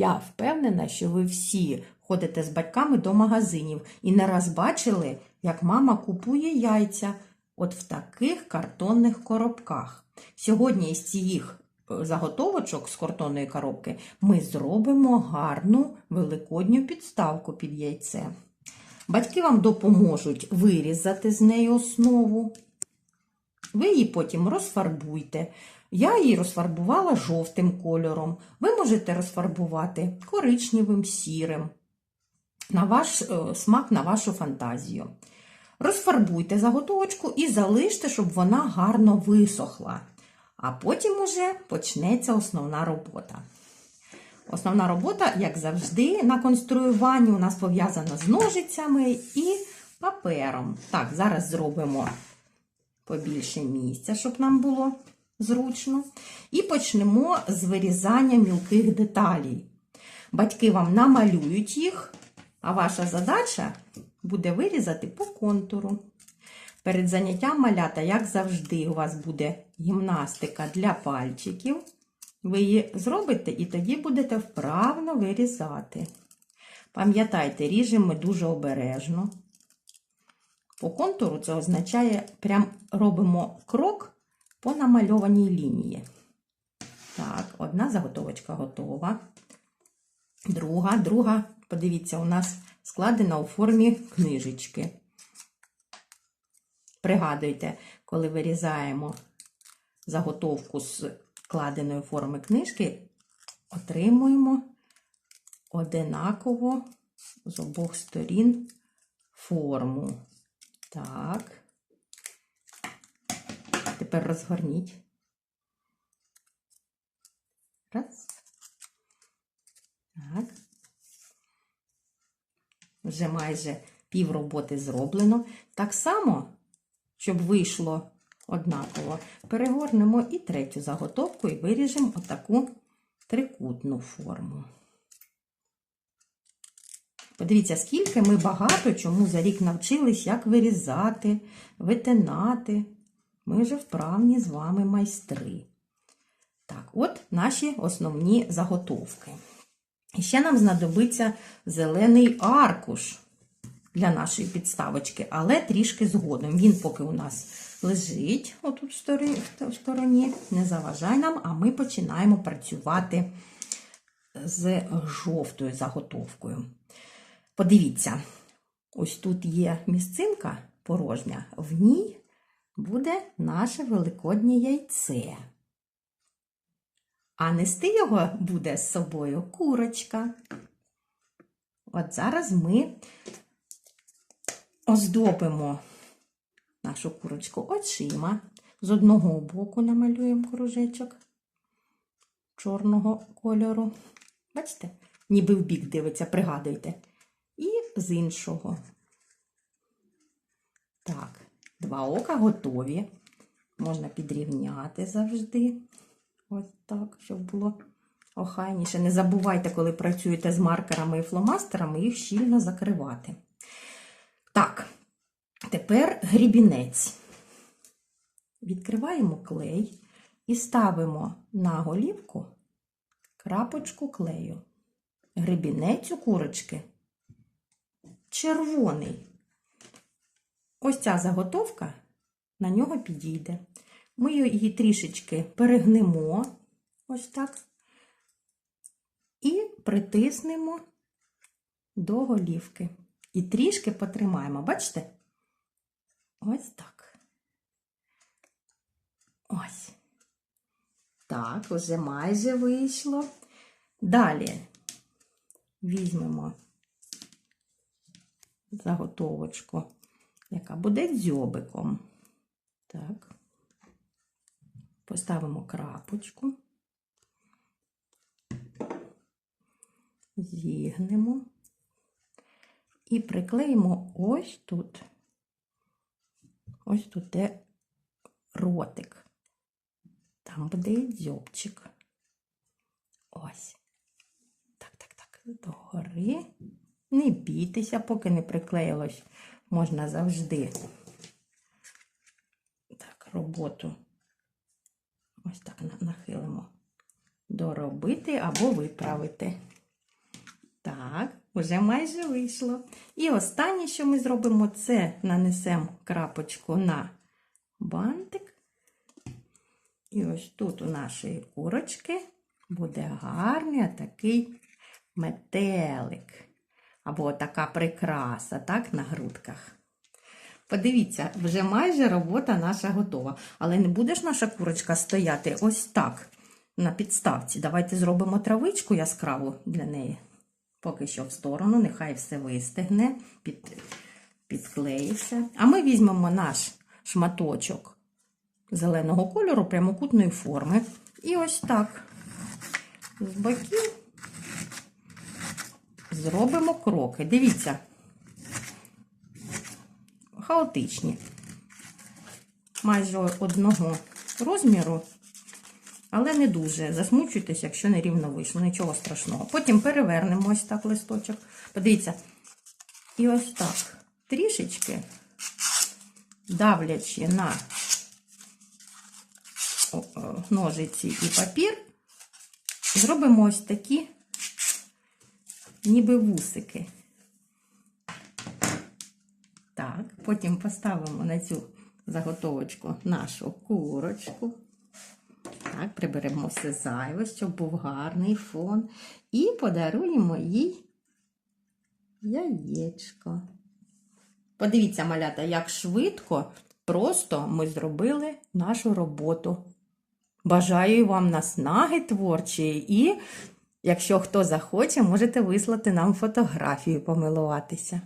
Я впевнена, що ви всі ходите з батьками до магазинів і не раз бачили, як мама купує яйця от в таких картонних коробках. Сьогодні із цих е, заготовочок з картонної коробки ми зробимо гарну великодню підставку під яйце. Батьки вам допоможуть вирізати з неї основу. Ви її потім розфарбуйте. Я її розфарбувала жовтим кольором. Ви можете розфарбувати коричневим, сірим. На ваш е, смак, на вашу фантазію. Розфарбуйте заготовочку і залиште, щоб вона гарно висохла. А потім уже почнеться основна робота. Основна робота, як завжди, на конструюванні у нас пов'язана з ножицями і папером. Так, зараз зробимо побільше місця, щоб нам було зручно. І почнемо з вирізання мілких деталей. Батьки вам намалюють їх, а ваша задача буде вирізати по контуру. Перед заняттям малята, як завжди, у вас буде гімнастика для пальчиків. Ви її зробите і тоді будете вправно вирізати. Пам'ятайте, ріжемо дуже обережно. По контуру це означає, прям робимо крок по намальованій лінії. Так, одна заготовочка готова. Друга, друга, подивіться, у нас складена у формі книжечки. Пригадуйте, коли вирізаємо заготовку з складеної форми книжки, отримуємо одинаково з обох сторін форму. Так. Тепер розгорніть. Раз. Так. Вже майже пів роботи зроблено. Так само, щоб вийшло однаково, перегорнемо і третю заготовку і виріжемо отаку трикутну форму. Подивіться, скільки ми багато чому за рік навчились, як вирізати, витинати. Ми вже вправні з вами майстри. Так, от наші основні заготовки. І ще нам знадобиться зелений аркуш для нашої підставочки, але трішки згодом. Він поки у нас лежить отут в стороні, не заважає нам, а ми починаємо працювати з жовтою заготовкою. Подивіться, ось тут є місцинка порожня, в ній буде наше великоднє яйце. А нести його буде з собою курочка. От зараз ми оздобимо нашу курочку очима. З одного боку намалюємо кружечок чорного кольору. Бачите? Ніби в бік дивиться, пригадуйте. І з іншого. Два ока готові. Можна підрівняти завжди. Ось так, щоб було охайніше. Не забувайте, коли працюєте з маркерами і фломастерами, їх щільно закривати. Так, тепер грібінець. Відкриваємо клей і ставимо на голівку крапочку клею. Гребінець у курочки червоний. Ось ця заготовка на нього підійде. Ми її трішечки перегнемо, ось так, і притиснемо до голівки. І трішки потримаємо, бачите? Ось так. Ось. Так, вже майже вийшло. Далі візьмемо заготовочку, яка буде дзьобиком. Так. Поставимо крапочку, зігнемо і приклеїмо ось тут. Ось тут де ротик. Там буде і дзьобчик. Ось. Так, так, так, догори. Не бійтеся, поки не приклеїлось, можна завжди так, роботу ось так нахилимо. Доробити або виправити. Так, уже майже вийшло. І останнє, що ми зробимо, це нанесемо крапочку на бантик. І ось тут у нашої курочки буде гарний такий метелик. Або така прикраса, так, на грудках. Подивіться, вже майже робота наша готова. Але не буде ж наша курочка стояти ось так на підставці. Давайте зробимо травичку яскраву для неї. Поки що в сторону, нехай все вистигне, під, підклеїться. А ми візьмемо наш шматочок зеленого кольору прямокутної форми. І ось так з боків зробимо кроки. Дивіться, хаотичні. Майже одного розміру, але не дуже. Засмучуйтесь, якщо не рівно вийшло, нічого страшного. Потім перевернемо ось так листочок. Подивіться. І ось так трішечки давлячи на о, ножиці і папір, зробимо ось такі ніби вусики. Так, потім поставимо на цю заготовочку нашу курочку. Так, приберемо все зайве, щоб був гарний фон. І подаруємо їй яєчко. Подивіться, малята, як швидко, просто ми зробили нашу роботу. Бажаю вам наснаги творчої і, якщо хто захоче, можете вислати нам фотографію помилуватися.